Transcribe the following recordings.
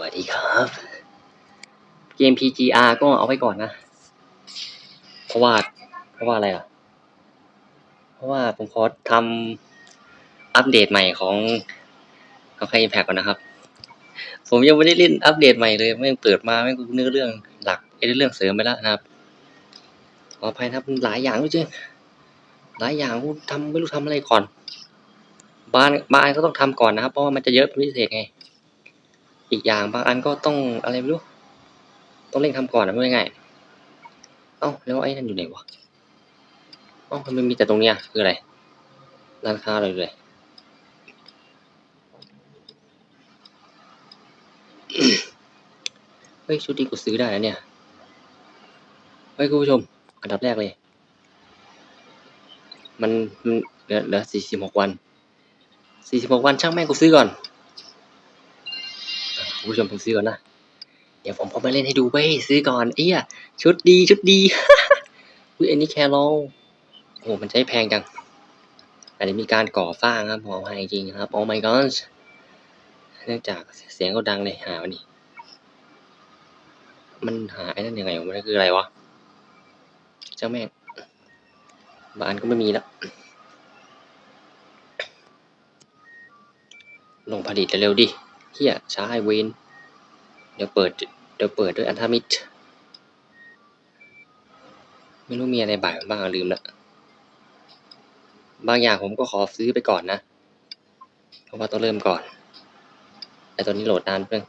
วัสดีครับ เกม PGR ก็เอาไว้ก่อนนะ เพราะว่า เพราะว่าอะไรอะ เพราะว่าผมขอทำอัปเดตใหม่ของของใคร Impact ก่อนนะครับ ผมยังไม่ได้เล่นอัปเดตใหม่เลย ไม่เปิดมาไม่งเนื้อเรื่องหลักไอ้เรื่องเสริมไปแล้วนะครับ ขออภัยนะครับหลายอย่างจริงๆหลายอย่างผมทำไม่รู้ทำอะไรก่อน บ้างบานก็ต้องทำก่อนนะครับ เพราะว่ามันจะเยอะเป็นพิเศษไง อีกอย่างบางอันก็ต้องอะไรไม่รู้ต้องเร่งทำก่อนนะไม่ง่ายเอ้าแล้วไอ้นั่นอยู่ไหนวะเอ้ามันมีแต่ตรงเนี้ยคืออะไรร้านค้าอะไรเลยเฮ้ยชุดนี้กูซื้อได้แล้วเนี่ยเฮ้ยคุณผู้ชม อันดับแรกเลย มันมันเหลือเหลือสี่สิบหกวันสี่สิบหกวันช่างแม่งกูซื้อก่อน คุณผู้ชมผมซื้อก่อนนะ เดี๋ยวผมพอมาเล่นให้ดูเว้ยซื้อก่อนเอี้ยชุดดีชุดดีอุ้ยอันนี้แครอลโอ้โหมันใช้แพงจังอันนี้มีการก่อสร้างครับผมให้จริงครับโอ้ my god เนื่องจากเสียงก็ดังเลยหาวันนี้มันหาไอ้นั่นยังไงมันคืออะไรวะเจ้าแม่งบ้านก็ไม่มีแล้วลงผลิตเร็วๆดิ เฮียช้าไอเวนเดี๋ยวเปิด เดี๋ยวเปิดด้วยอันธมิตรไม่รู้มีอะไรบ่ายบ้างลืมละบางอย่างผมก็ขอซื้อไปก่อนนะ เพราะว่าต้องเริ่มก่อนไอตัวนี้โหลดนานเพิ่ง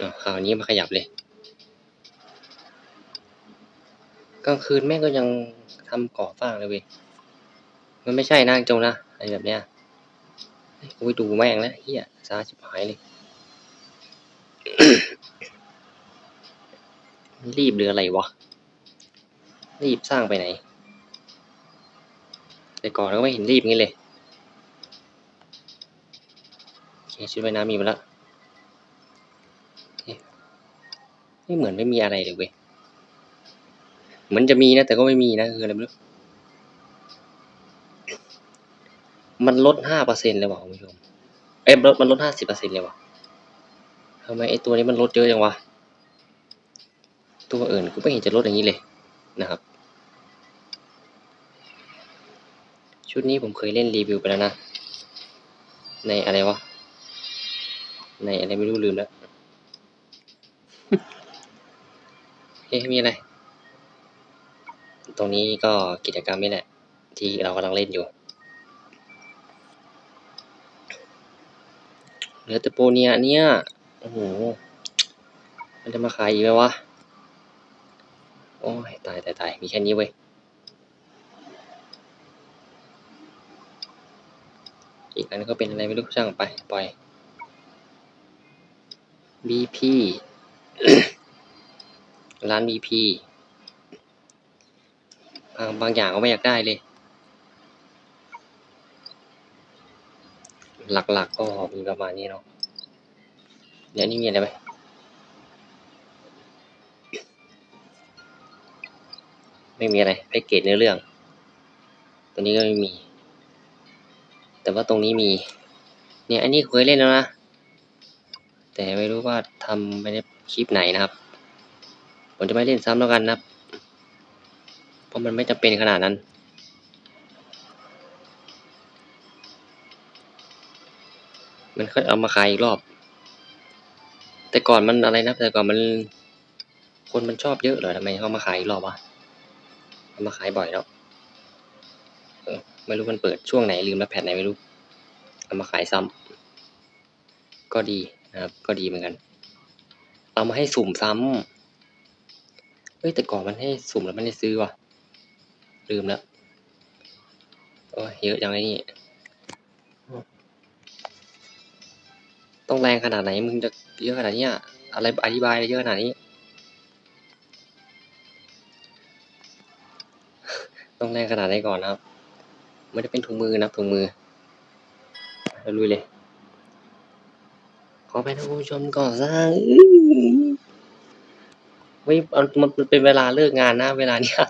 อะคราวนี้มาขยับเลย กลางคืนแม่ก็ยังทำก่อสร้างเลยเว้ยมันไม่ใช่นะจงนะอะไรแบบเนี้ยเฮ้ยกูไปดูแม่งแล้วเฮียซาชิบหายเลยรีบหรืออะไรวะ รีบสร้างไปไหน แต่ก่อนก็ไม่เห็นรีบงี้เลยโอเคชุดว่ายน้ำมีมาแล้วไม่เหมือนไม่มีอะไรเลยเว้ย เหมือนจะมีนะ แต่ก็ไม่มีนะคืออะไรไม่รู้มันลดห้าเปอร์เซ็นต์เลยว่ะคุณผู้ชมเอ้ยลดมันลดห้าสิบเปอร์เซ็นต์เลยว่ะทำไมไอ้ตัวนี้มันลดเยอะจังวะตัวอื่นกูไม่เห็นจะลดอย่างนี้เลยนะครับ ชุดนี้ผมเคยเล่นรีวิวไปแล้วนะ ในอะไรวะ ในอะไรไม่รู้ลืมแล้วเอ๊ะมีอะไร รงนี้ก็กิจกรรมนี่แหละ ที่เรากำลังเล่นอยู่เหลือแต่โปรเนียเนี่ยโอ้โหมันจะมาขายอีกไหมวะ โอ้ย ตายตายตายมีแค่นี้เว้ยอีกอันก็เป็นอะไรไม่รู้ช่างไป ปล่อย BP ร้าน BP บางอย่างก็ไม่อยากได้เลย หลักๆก็มีประมาณนี้เนาะเดี๋ยวนี้มีอะไรไหมไม่มีอะไรแพ็กเกจเนื้อเรื่อง ตัวนี้ก็ไม่มี แต่ว่าตรงนี้มี เนี่ยอันนี้เคยเล่นแล้วนะ แต่ไม่รู้ว่าทำไปในคลิปไหนนะครับ ผมจะไม่เล่นซ้ำแล้วกันนะครับ เพราะมันไม่จำเป็นขนาดนั้น มันค่อยเอามาขายอีกรอบ แต่ก่อนมันอะไรนะ แต่ก่อนมัน คนมันชอบเยอะเหรอทำไมเขามาขายอีกรอบวะเอามาขายบ่อยแล้วเออไม่รู้มันเปิดช่วงไหนลืมแล้วแพทไหนไม่รู้ เอามาขายซ้ำก็ดีนะครับ ก็ดีเหมือนกัน เอามาให้สุ่มซ้ำเฮ้ยแต่ก่อนมันให้สุ่มแล้วมันได้ซื้อว่ะ ลืมแล้วโอ้ยเยอะจังไอ้นี่ ต้องแรงขนาดไหนมึงจะเยอะขนาดนี้ยอะไรอธิบายเยอะขนาดนี้ ต้องแรงขนาดไหนก่อนนะครับ ไม่ได้เป็นถุงมือนับถุงมือแล้วลุยเลย ขอไปนะคุณผู้ชมก่อนสร้างอื้อไม่มันมันเป็นเวลาเลิกงานนะ เวลาเนี้ย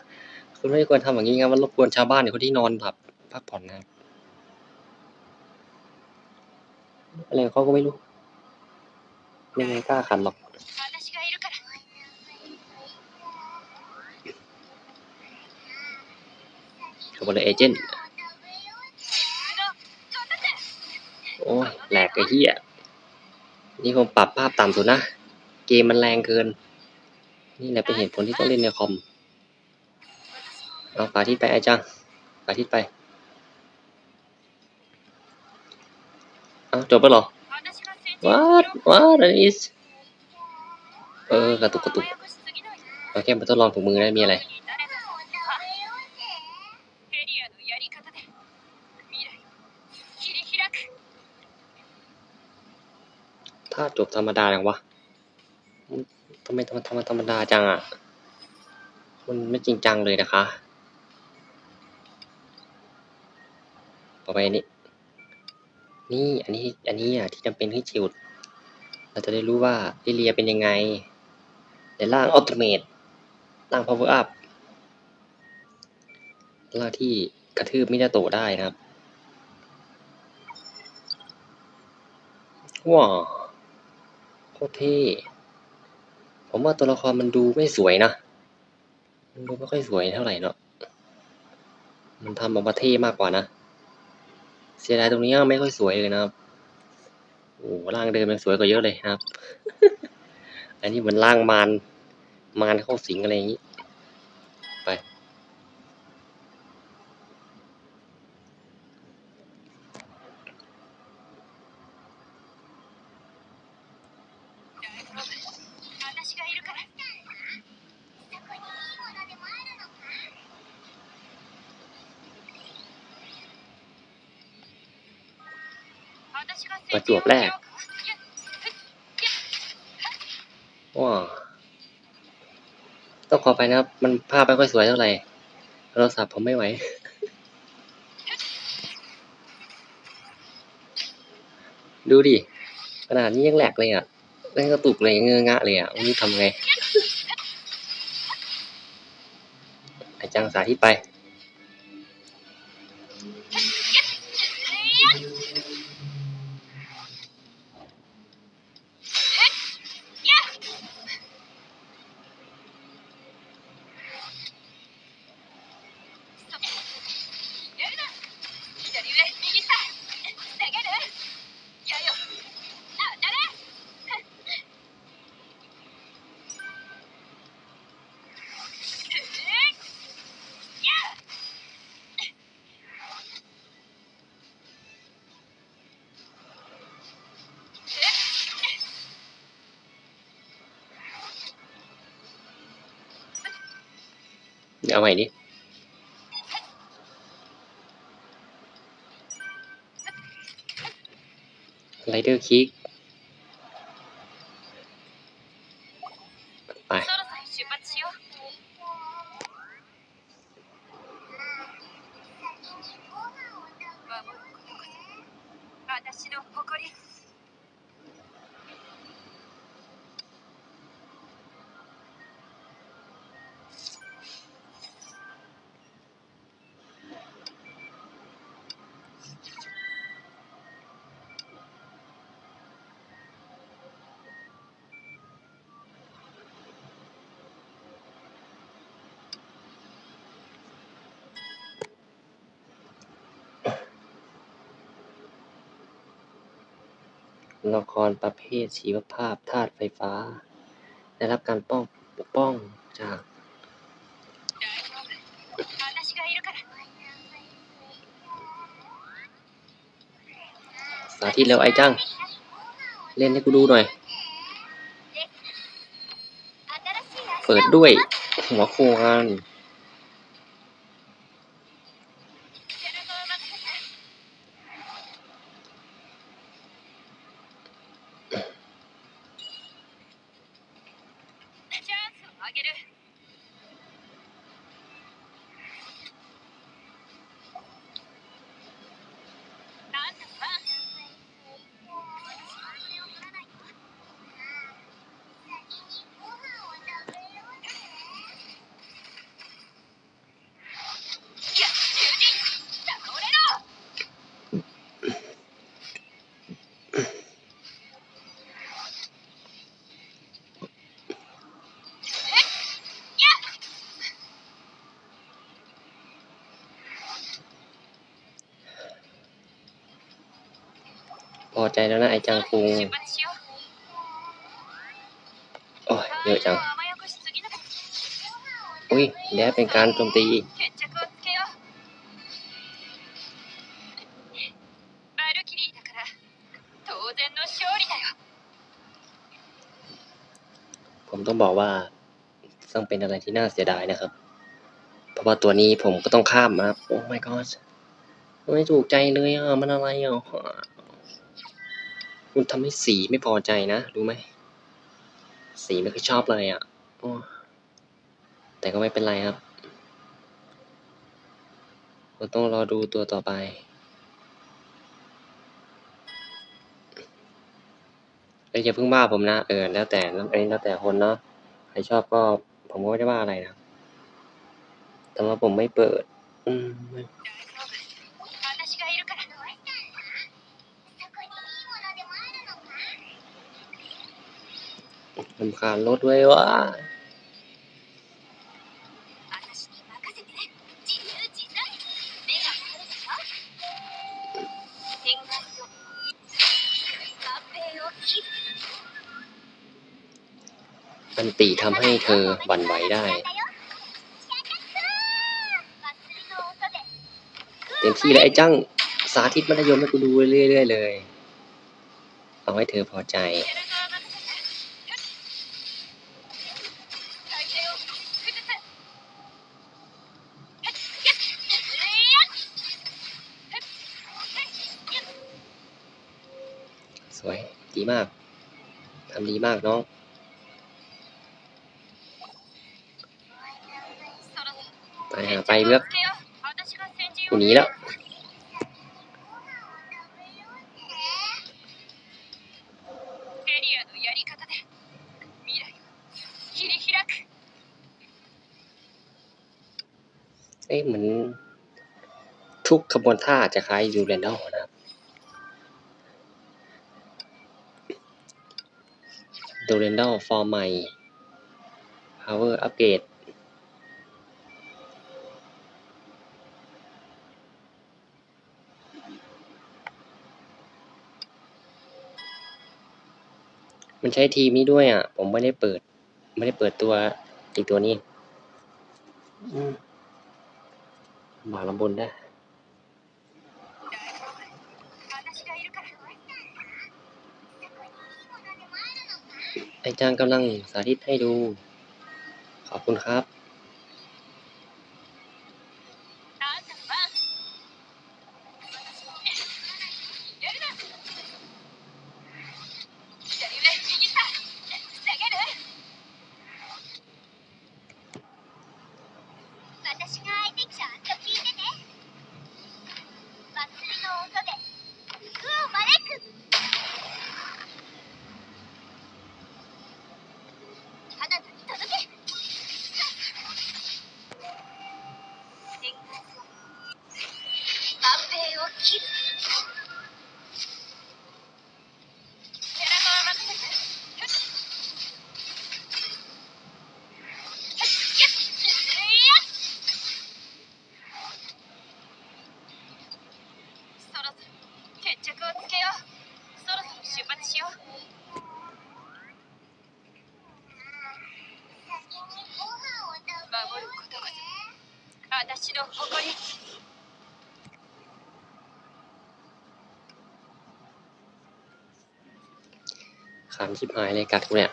คุณไม่ควรทำอย่างนี้นะมันรบกวนชาวบ้านคนที่นอนแบบพักผ่อนนะอะไรเขาก็ไม่รู้ไม่กล้าขันหรอกขบวนเอเจนต์โอ้แหลกไอ้เหี้ยนี่ผมปรับภาพต่ำสุดนะ เกมมันแรงเกิน นี่แหละเป็นเหตุผลที่ต้องเล่นในคอม เอาสาธิตไปไอ้จังสาธิตไป เอาจบไปหรอ what what that is เออกระตุกกระตุกเอาแค่ไปทดลองถุงมือได้มีอะไรถ้าจบธรรมดาจังวะทำไมทำไมธรรมดาจังอะ มันไม่จริงจังเลยนะคะ อไปนนี้นี่อันนี้อันนี้อะที่จำเป็นที่จิวเราจะได้รู้ว่าลิเลียเป็นยังไง ในร่างออโตเมตร่าง power up ร่าที่กระทืบมินาโตได้นะครับ ว้าวโคตรเท่ผมว่าตัวละครมันดูไม่สวยนะ มันดูไม่ค่อยสวยเท่าไหร่เนาะ มันทำออกมาเท่มากกว่านะ เสียดายตรงนี้ไม่ค่อยสวยเลยนะครับโอ้ร่างเดิมมันสวยกว่าเยอะเลยครับ อันนี้เหมือนร่างมารมารเข้าสิงอะไรอย่างนี้ ประจวบแรกว้าต้องขอไปนะครับ มันภาพไม่ค่อยสวยเท่าไหร่โทรศัพท์ผมไม่ไหวดูดิขนาดนี้ยังแหลกเลยอะเล่นกระตุกเลยเงื้องะเลยอะวันนี้ทำไงไอาจังสาธิตไป เอาใหม่ดิไรเดอร์คิก ละครประเภทชีวภาพธาตุไฟฟ้า ได้รับการป้องปกป้องจากสาธิตแล้วไอ้จัง เล่นให้กูดูหน่อย เปิดด้วยหัวโคงาน พอใจแล้วนะไอ้จังคูโอ้ยเยอะจัง อุ้ยแล้วเป็นการโจมตีผมต้องบอกว่าซึ่งเป็นอะไรที่น่าเสียดายนะครับ เพราะว่าตัวนี้ผมก็ต้องข้ามนะครับ โอ้ my god ไม่ถูกใจเลยอะ มันอะไรอะ คุณทำให้สีไม่พอใจนะ รู้ไหม สีไม่ค่อยชอบเลยอะแต่ก็ไม่เป็นไรครับเราต้องรอดูตัวต่อไปเอ้ยอย่าเพิ่งว่าผมนะ เออ แล้วแต่แล้วอันนี้แล้วแต่คนเนาะ ใครชอบก็ผมก็ไม่ได้ว่าอะไรนะแต่ว่าผมไม่เปิด อืม ทำคาญรถไว้วะอันตีทำให้เธอหวั่นไหวได้ เต็มที่แล้วไอ้จ้างสาธิตมัธยมให้กูดูเรื่อยๆเลย เอาให้เธอพอใจ ดีมากทำดีมากน้องไปหาไปเลือกกูหนีแล้วเอ้เหมือนทุกขบวนท่าจะคล้ายยูเรนอลนะ ครับดูเรนดอลฟอร์มใหม่ power อัปเกรดมันใช้ทีมนี้ด้วยอะ ผมไม่ได้เปิด ไม่ได้เปิดตัวอีกตัวนี้อืมหมาลำบนได้ จ้างกำลังสาธิตให้ดู ขอบคุณครับ 私の誇り ขันชิบหายเลยกัดกูเนี่ย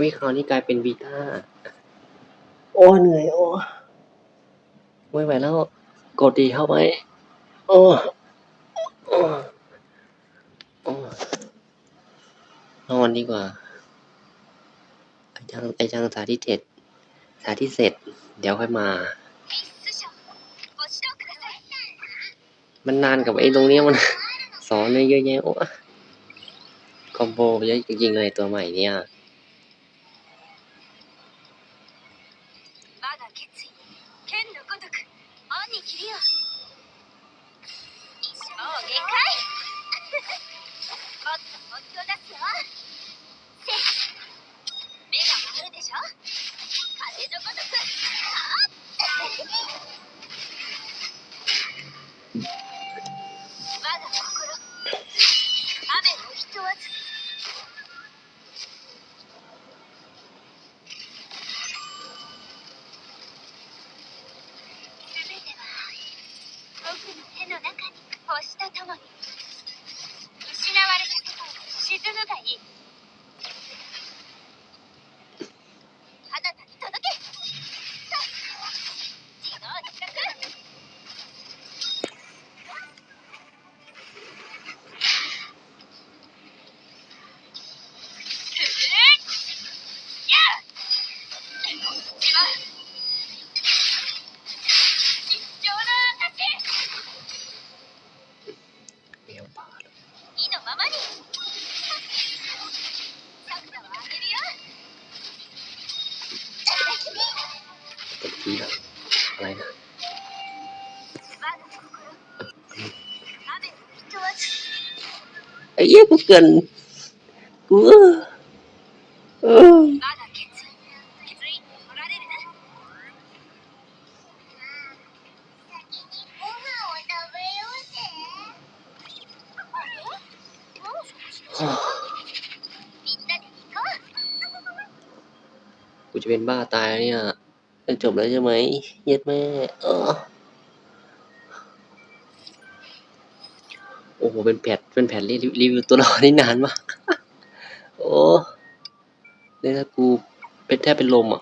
วิคราวนี้กลายเป็นวีต้า โอ้เหนื่อยโอ้ไม่ไหวแล้วกดดีเข้าไหมโอ้นอนดีกว่า ไอจังไอจังสาธิตเสร็จสาธิตเสร็จ เดี๋ยวค่อยมา มันนานกับไอ้ตรงนี้มัน สอนเยอะแยะโอ้คอมโบเยอะจริงเลยตัวใหม่เนี่ย กูเกินกูเออกูจะเป็นบ้าตายเนี่ยจบแล้วใช่ไหมเย็ดแม่เออ หเป็นแพทเป็นแพทรีวิวรีวิวตัวละครนี่นานมากโอ้เนี่ยถ้ากูเป็นแทบเป็นลมอะ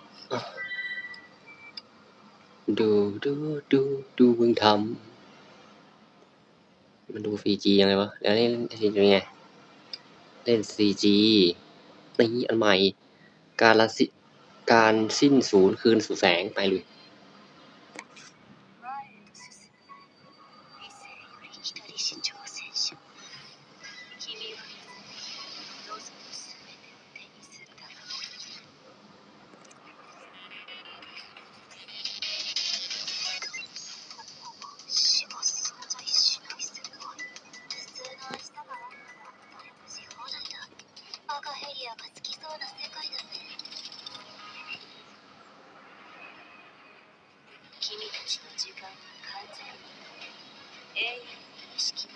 ดูดูดูดูมึงทำมันดู 4G ยังไงวะแล้วเล่น 4G ยังไงเล่น 4G นี่อันใหม่ การละสิการสิ้นศูนย์คืนสู่แสงไปเลย Amen.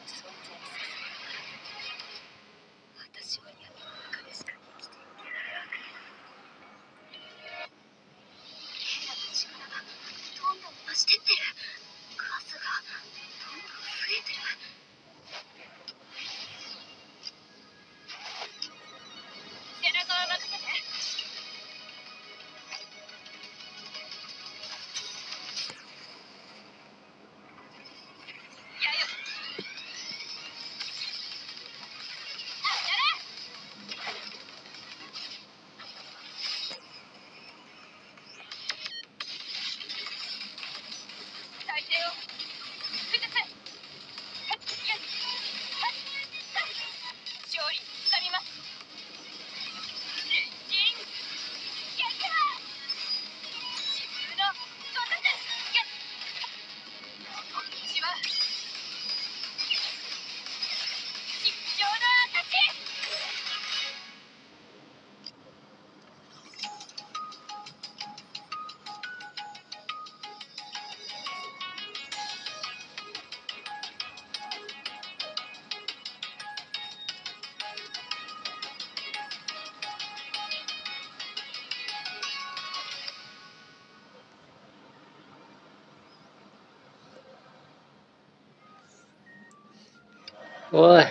โอ้ย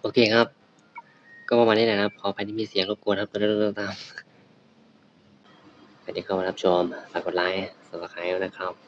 โอเคครับ ก็ประมาณนี้แหละนะครับ ขออภัยที่มีเสียงรบกวนครับตามตามใครที่เข้ามารับชม ฝากกดไลค์ subscribe นะครับ